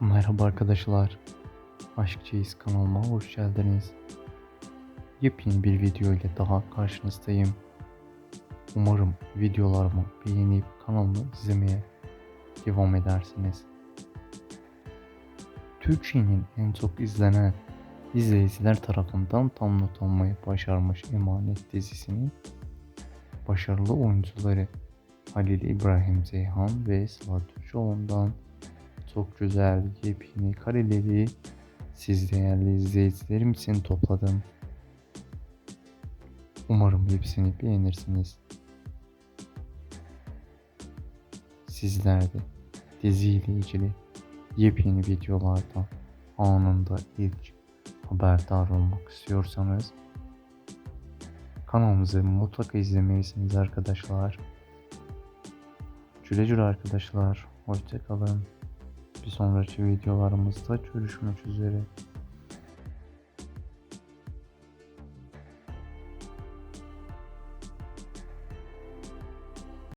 Merhaba arkadaşlar. Aşkçıyız kanalıma hoş geldiniz. Yepyeni bir video ile daha karşınızdayım. Umarım videolarımı beğenip kanalımı izlemeye devam edersiniz. Türkiye'nin en çok izlenen izleyiciler tarafından tam not almayı başarmış Emanet dizisinin başarılı oyuncuları Halil İbrahim Zeyhan ve Sıla Türkoğlu'ndan çok güzel yepyeni kareleri siz değerli izleyicilerim için topladım. Umarım hepsini beğenirsiniz. Sizler de diziyle ilgili yepyeni videolardan anında ilk haberdar olmak istiyorsanız kanalımızı mutlaka izlemelisiniz arkadaşlar. Güle güle arkadaşlar. Hoşçakalın. Sonraki videolarımızda görüşmek üzere.